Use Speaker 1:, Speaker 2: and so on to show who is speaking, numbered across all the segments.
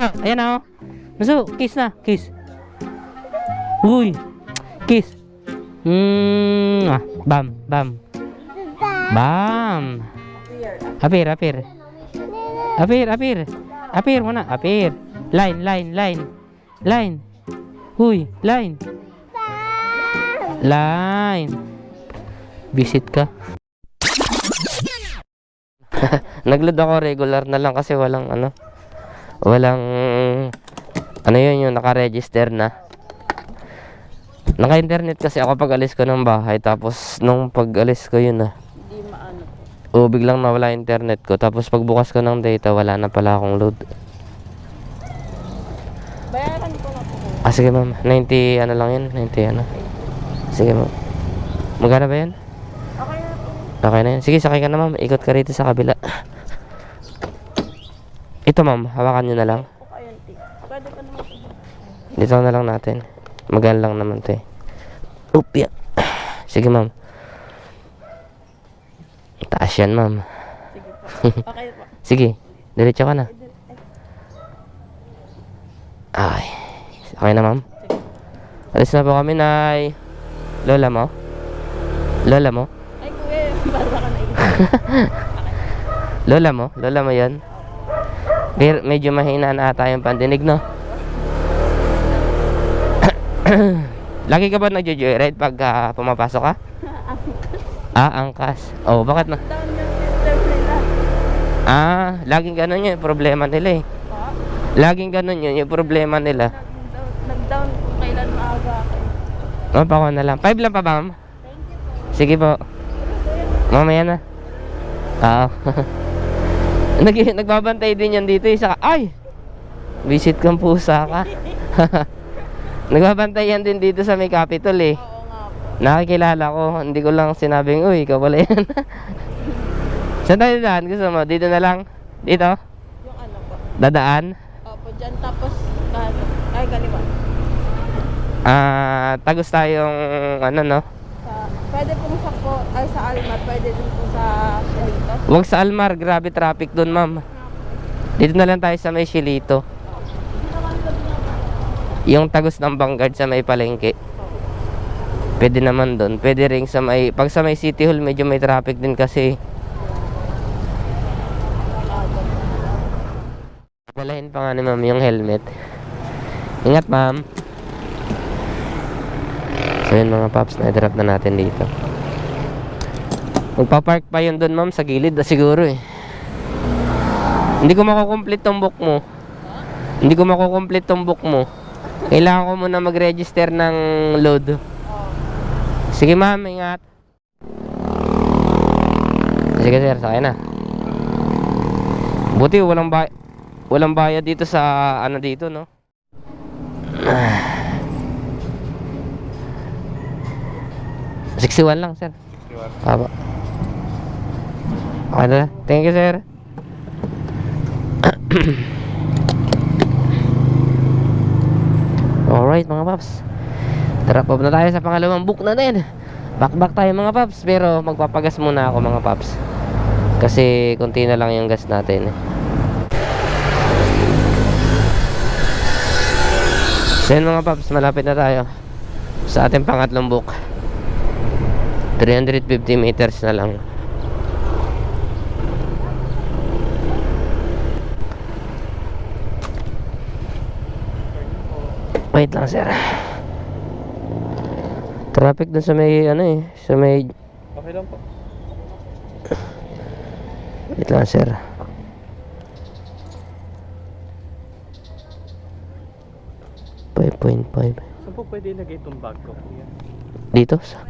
Speaker 1: Ayan na oh. Maso, kiss na, kiss. Uy, kiss. Hmm, ah, bam, bam. Bam. Apir, apir. Apir, apir. Apir muna, apir. Line, line, line. Line. Uy, line. Line. Visit ka. Nagload ako regular na lang kasi walang ano. Walang ano yun yung naka-register na. Naka-internet kasi ako pag alis ko ng bahay tapos nung pag alis ko yun na.
Speaker 2: Hindi maano.
Speaker 1: O biglang nawala internet ko tapos pagbukas ko ng data wala na pala akong load.
Speaker 2: Bayaran ko na po.
Speaker 1: Ah sige ma'am, 90 ano lang yun, 90 ano. Sige ma'am. Magkano ba yan?
Speaker 2: Okay na po.
Speaker 1: Okay na yan. Sige, sakay ka na ma'am. Ikot ka rito sa kabila. Ito ma'am, hawakan nyo na lang.
Speaker 2: O kaya tik. Pwede ka naman po.
Speaker 1: Dito na lang natin. Magaan lang naman to eh. Oop, yeah. Sige ma'am. Taas yan ma'am.
Speaker 2: Sige. Okay.
Speaker 1: Sige, diretso ka na. Ay, okay na ma'am. Alis na po kami, Nay. Lola mo? Lola mo?
Speaker 2: Ay kuya, para ka na
Speaker 1: Lola mo? Lola mo yan? Medyo mahina na ata yung pandinig, no? Lagi ka ba nagjo-joyride pag ah, pumapasok ka? ah, angkas. Oh, bakit na? Ah, laging ganun yun, yung problema nila eh. Laging ganun yun, yung problema nila.
Speaker 2: Nag-down, kung kailan maaga ako.
Speaker 1: Oh, pa na lang. Five lang pa ba, ma'am? Sige po. Mamaya na. Oo. Nag nagbabantay din yan dito isa. Ay! Visit kang pusa ka. nagbabantay yan din dito sa may Capitol eh.
Speaker 2: Oo nga po.
Speaker 1: Nakikilala ko. Hindi ko lang sinabing, uy, ikaw pala yan. Saan tayo dadaan? Gusto mo? Dito na lang? Dito?
Speaker 2: Yung ano po.
Speaker 1: Dadaan?
Speaker 2: Opo, dyan tapos kano. Ay, kaliwa.
Speaker 1: Ah, tagos tayong ano no?
Speaker 2: Sa, pwede pong sa po, ay sa Almar, pwede din po sa Shalito.
Speaker 1: Huwag sa Almar, grabe traffic doon, ma'am. Dito na lang tayo sa may Shilito. Yung tagos ng Vanguard sa may palengke. Pwede naman doon. Pwede ring sa may... Pag sa may City Hall, medyo may traffic din kasi. Dalahin pa nga ni ma'am yung helmet. Ingat, ma'am. So yun mga paps, na-drop na natin dito. Magpa-park pa yun doon, ma'am, sa gilid na siguro eh. Hindi ko makukomplete tong book mo. Hindi ko makukomplete tong book mo. Kailangan ko muna mag-register ng load. Sige ma'am, ingat. Sige sir, sakay na. Buti walang bay walang bayad dito sa ano dito, no? Sixty-one lang, sir. Papa. Okay na. Thank you, sir. Alright mga paps. Drop off na tayo sa pangalawang book na din Back back tayo mga paps. Pero magpapagas muna ako mga paps. Kasi konti na lang yung gas natin So yun mga paps Malapit na tayo Sa ating pangatlong book. 350 meters na lang Wait lang sir Traffic dun sa may ano eh Sa may
Speaker 3: Okay lang po.
Speaker 1: Wait lang sir Five point five
Speaker 3: Saan po pwede ilagay itong bag ko? kuya?
Speaker 1: Dito sa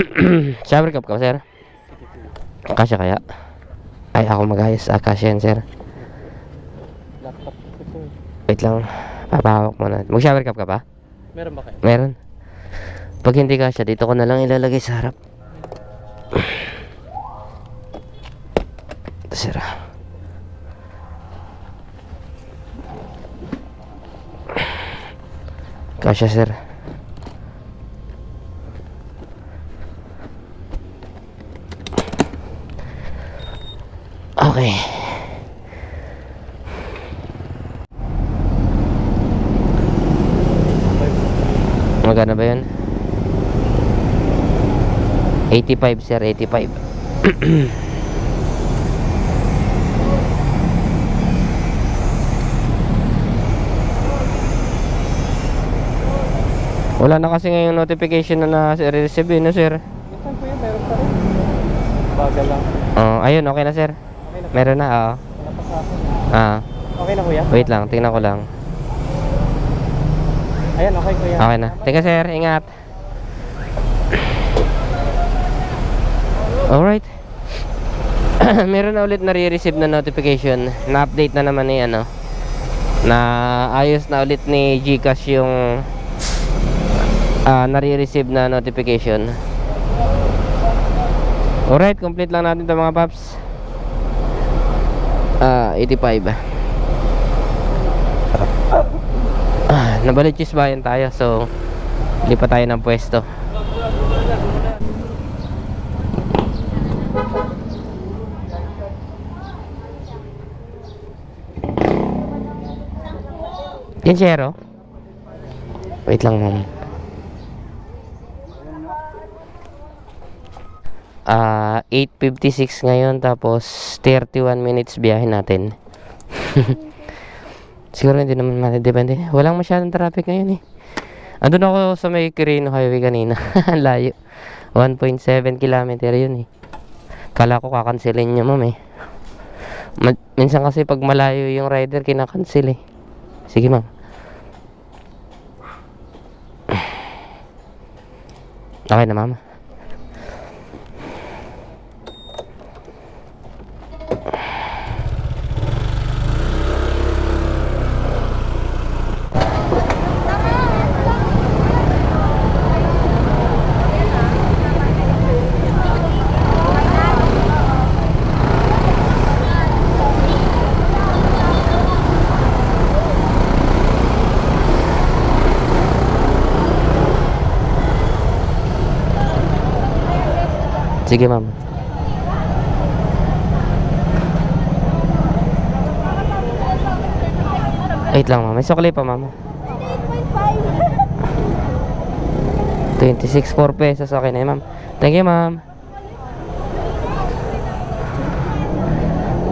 Speaker 1: Shower cup ka sir Kasya kaya Ay ako magayos ah, kasya yan sir. Wait lang Papahawak mo na Mag shower cup ka ba?
Speaker 3: Meron ba kayo?
Speaker 1: Meron Pag hindi kasya dito ko na lang ilalagay sa harap Ito sir ah. Kasya sir Okay Magkano ba yun? 85 sir, 85. Wala na kasi ngayong notification na na-receive eh, no sir?
Speaker 3: Minsan kuya, meron pa rin. Bagal lang.
Speaker 1: Oh, ayun, okay na sir.
Speaker 3: Okay na.
Speaker 1: Meron na, oo.
Speaker 3: Wala pa sa akin.
Speaker 1: Ah,
Speaker 3: Okay na kuya?
Speaker 1: wait lang, tingnan ko lang.
Speaker 3: Ayan, okay kuya.
Speaker 1: Okay na. Teka sir, ingat. Alright. Meron na ulit na-receive na notification. Na-update na naman ni ano. Na ayos na ulit ni Gcash yung ah nare-receive na notification. Alright, complete lang natin 'to mga paps. Ah, 85. Nabalichis bayan tayo so lipat tayo ng pwesto. Kinchero? Wait lang ma'am. Ah, 8.56 ngayon tapos 31 minutes biyahe natin Siguro hindi naman matidepende. Walang masyadong traffic ngayon eh. Andun ako sa may Quirino Highway kanina. Layo. 1.7 kilometer yun eh. Kala ko kakansilin niya ma'am eh. Ma- minsan kasi pag malayo yung rider, kinakancel eh. Sige ma'am. Okay na ma'am. Sige ma'am. Wait lang ma'am. May sukli pa ma'am. 26 4 pesos. Okay na yun, ma'am. Thank you ma'am.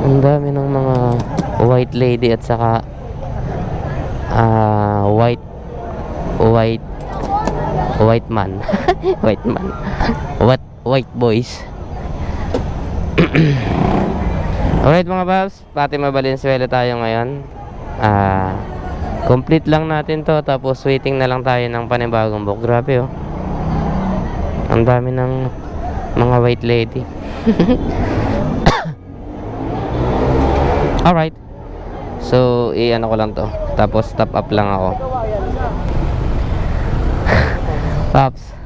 Speaker 1: Ang dami ng mga white lady at saka ah white white white man white man what white boys. Alright mga babs. Pati Valenzuela tayo ngayon. Ah complete lang natin to. Tapos waiting na lang tayo ng panibagong book. Grabe oh. Ang dami ng mga white lady. Alright. So i-ano ko lang to. Tapos top up lang ako. Paps.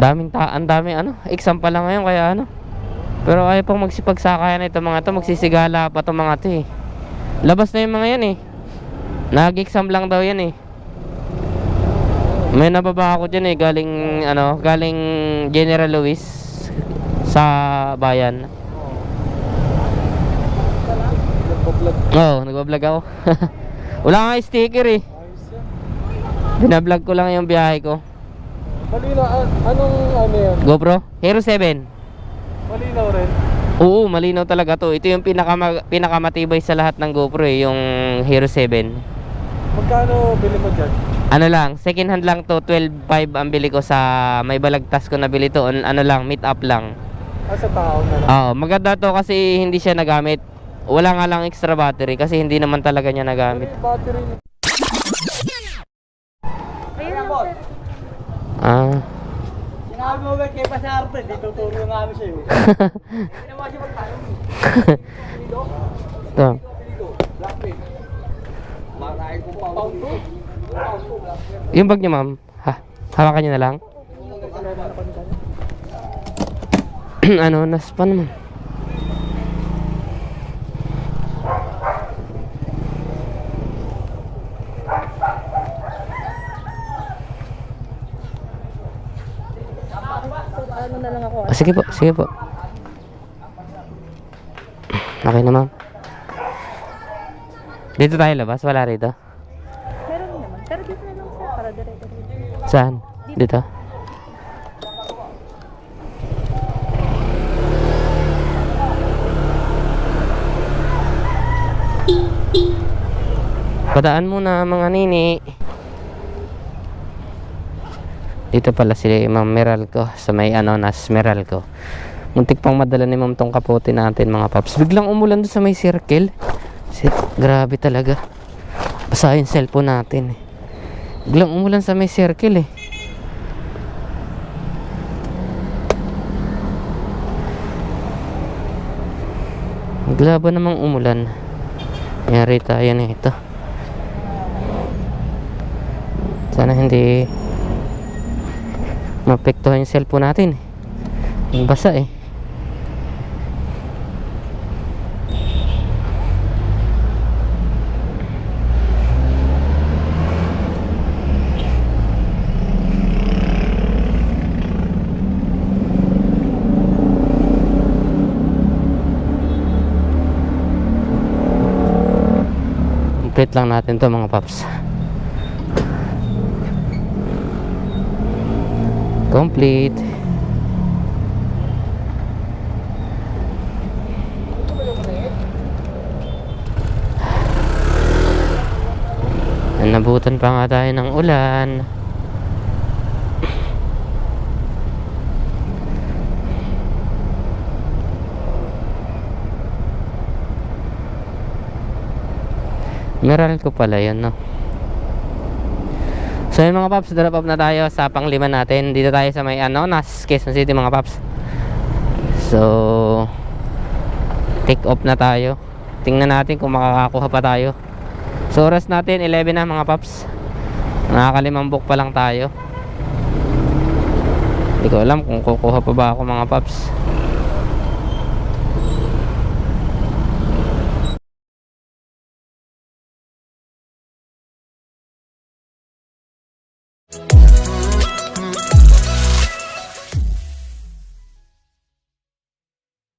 Speaker 1: Daming ta, ang daming ano, exam pa lang ngayon kaya ano. Pero ayaw pang magsipagsakayan ito mga to, magsisigala pa to mga to eh. Labas na yung mga yan eh. Nag-exam lang daw yan eh. May nababa ako dyan eh, galing ano, galing General Luis sa bayan. Oo, oh, nagbablog ako. Wala nga sticker eh. Binablog ko lang yung biyahe ko.
Speaker 3: Malinaw, an- anong ano yan?
Speaker 1: GoPro, Hero 7.
Speaker 3: Malinaw rin.
Speaker 1: Oo, malinaw talaga to. Ito yung pinaka pinakamatibay sa lahat ng GoPro eh, yung Hero 7.
Speaker 3: Magkano bili mo dyan?
Speaker 1: Ano lang, second hand lang to, 12.5 ang bili ko sa may balagtas ko nabili to, on, ano lang, meet up lang.
Speaker 3: Ah, sa tao na lang.
Speaker 1: Oo, maganda to kasi hindi siya nagamit. Wala nga lang extra battery kasi hindi naman talaga niya nagamit.
Speaker 3: May battery.
Speaker 2: Ayun lang, sir.
Speaker 3: Sinabi mo kay tuturo nga kami sa'yo. Hindi naman siya magtanong.
Speaker 1: ito. Yung bag niyo, ma'am. Ha, hawakan niyo na lang. ano, naspa naman.
Speaker 2: Ano na lang ako.
Speaker 1: Ah, sige po, sige po. Okay na, ma'am. Dito tayo labas, wala rito.
Speaker 2: Meron naman. Pero dito na lang sir, para dire-dire.
Speaker 1: Saan? Dito? Padaan muna mga nini. Dito pala si Ma'am Meralco sa may ano nas Meralco. Muntik pang madala ni Ma'am tong kapote natin mga paps. Biglang umulan doon sa may circle. Shit, grabe talaga. Basa yung cellphone natin eh. Biglang umulan sa may circle eh. Bigla ba namang umulan? Yari tayo na ito. Sana hindi mapektuhan yung cellphone natin. Basa eh. Complete lang natin to mga paps. Complete. Nabutan pa nga tayo ng ulan. Meral ko pala yun, no? So yun mga paps, drop off na tayo sa panglima natin. Dito tayo sa may ano, nas Quezon City mga paps. So, take off na tayo. Tingnan natin kung makakakuha pa tayo. So oras natin, 11 na mga paps. Nakakalimang book pa lang tayo. Hindi ko alam kung kukuha pa ba ako mga paps.